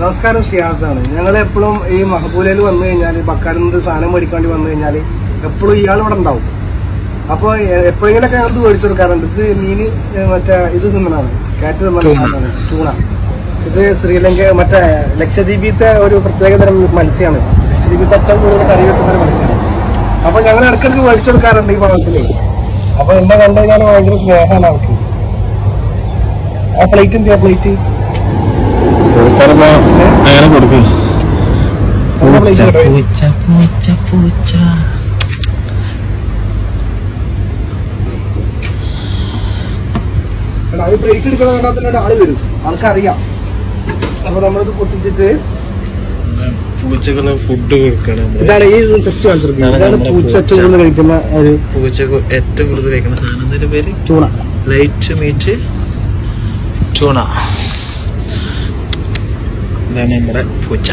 നമസ്കാരം ഷിയാസാണ് ഞങ്ങൾ എപ്പോഴും ഈ മഹബൂലയിൽ വന്നു കഴിഞ്ഞാൽ ബക്കാരിൽ നിന്ന് സാധനം മേടിക്കാണ്ടി വന്നു കഴിഞ്ഞാൽ എപ്പോഴും ഇയാൾ ഇവിടെ ഉണ്ടാവും. അപ്പോൾ എപ്പോഴെങ്കിലൊക്കെ ഞങ്ങൾക്ക് മേടിച്ചു കൊടുക്കാറുണ്ട്. ഇത് മീൻ മറ്റേ ഇത് തിന്നണാണ് കാറ്റ് തിന്നണാണ് ചൂണ. ഇത് ശ്രീലങ്ക മറ്റേ ലക്ഷദ്വീപിത്തെ ഒരു പ്രത്യേക തരം മത്സ്യമാണ് ലക്ഷദ്വീപിത്തെ ഏറ്റവും കൂടുതൽ കറി വെക്കുന്ന ഒരു മത്സ്യമാണ് അപ്പൊ ഞങ്ങൾ ഇടയ്ക്കിടയ്ക്ക് മേടിച്ചു കൊടുക്കാറുണ്ട് ഈ ഭാഗത്തിൽ. അപ്പോൾ എന്നെ കണ്ടു കഴിഞ്ഞാൽ ഭയങ്കര സ്നേഹമാണ് അവർക്ക്. ആ പ്ലേറ്റ് എന്തിയാ പ്ലേറ്റ്? അങ്ങനെ കൊടുക്കും. പൂച്ച പൂച്ച പൂച്ച എടാ, അത് ബ്രേക്ക് എടുക്കണ കണ്ടാൽ ആൾ വരും. ആൾക്കറിയാം. അപ്പൊ നമ്മളിത് പൊട്ടിച്ചിട്ട് പൂച്ചകൾ ഫുഡ് കൊടുക്കണം ഇതാണ് ഈ ഇതാണ് പൂച്ച. കഴിക്കുന്ന ഒരു ഏറ്റവും കൂടുതൽ കഴിക്കുന്ന സാധനം എന്തിന്റെ പേര്? ചൂണ. ലൈറ്റ് മീറ്റ് ചൂണ. ഇതാണ് നമ്മുടെ പൂച്ച?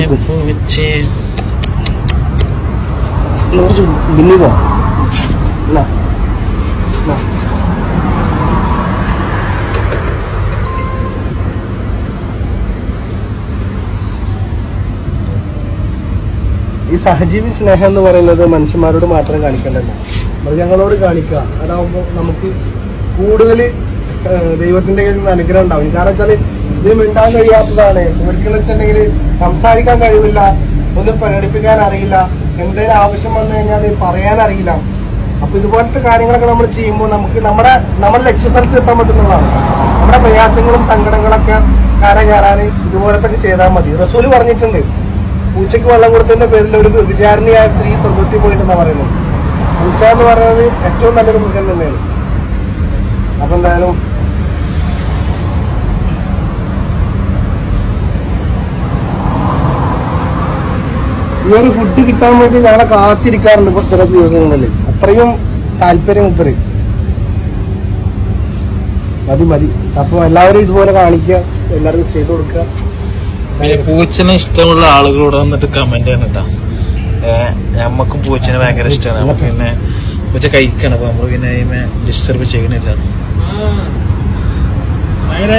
ഈ പൂച്ച പോ സഹജീവി സ്നേഹം എന്ന് പറയുന്നത് മനുഷ്യന്മാരോട് മാത്രം കാണിക്കേണ്ടല്ല. മൃഗങ്ങളോട് കാണിക്കുക. അതാവുമ്പോൾ നമുക്ക് കൂടുതൽ ദൈവത്തിന്റെ കയ്യിൽ നിന്ന് അനുഗ്രഹം ഉണ്ടാവും. കാരണം വെച്ചാൽ ഇത് മിണ്ടാൻ കഴിയാത്തതാണ്. ഇവർക്ക് വെച്ചിട്ടുണ്ടെങ്കിൽ സംസാരിക്കാൻ കഴിവില്ല ഒന്ന് പ്രകടിപ്പിക്കാൻ അറിയില്ല എന്തെങ്കിലും ആവശ്യം വന്നു കഴിഞ്ഞാൽ പറയാൻ അറിയില്ല. അപ്പൊ ഇതുപോലത്തെ കാര്യങ്ങളൊക്കെ നമ്മൾ ചെയ്യുമ്പോൾ നമുക്ക് നമ്മുടെ നമ്മുടെ ലക്ഷ്യസ്ഥലത്ത് എത്താൻ പറ്റുന്നതാണ്. നമ്മുടെ പ്രയാസങ്ങളും സങ്കടങ്ങളൊക്കെ കര കയറാൻ ഇതുപോലത്തെ ചെയ്താൽ മതി. റസൂൽ പറഞ്ഞിട്ടുണ്ട് പൂച്ചയ്ക്ക് വെള്ളം കൊടുത്തതിന്റെ പേരിൽ ഒരു വിചാരണയായ സ്ത്രീ സ്വർഗത്തിൽ പോയിട്ടെന്നാണ് പറയുന്നത്. പൂച്ച എന്ന് പറയുന്നത് ഏറ്റവും നല്ലൊരു മൃഗം തന്നെയാണ്. അപ്പൊ എന്തായാലും ഈ ഒരു ഫുഡ് കിട്ടാൻ വേണ്ടി ഞങ്ങളെ കാത്തിരിക്കാറുണ്ട് ചില ദിവസങ്ങളിൽ അത്രയും താല്പര്യം ഉപ്പര് മതി മതി. അപ്പൊ എല്ലാവരും ഇതുപോലെ കാണിക്കുക എല്ലാവർക്കും ചെയ്തു കൊടുക്കുക. പൂച്ചനെ ഇഷ്ടമുള്ള ആളുകളോട് വന്നിട്ട് കമന്റ് ആണ് കേട്ടാ. നമ്മക്കും പൂച്ചനെ ഭയങ്കര ഇഷ്ടമാണ്. പിന്നെ പൂച്ച കഴിക്കണം. അപ്പൊ നമ്മൾ പിന്നെ ഡിസ്റ്റർബ് ചെയ്യണില്ല. ഭയങ്കര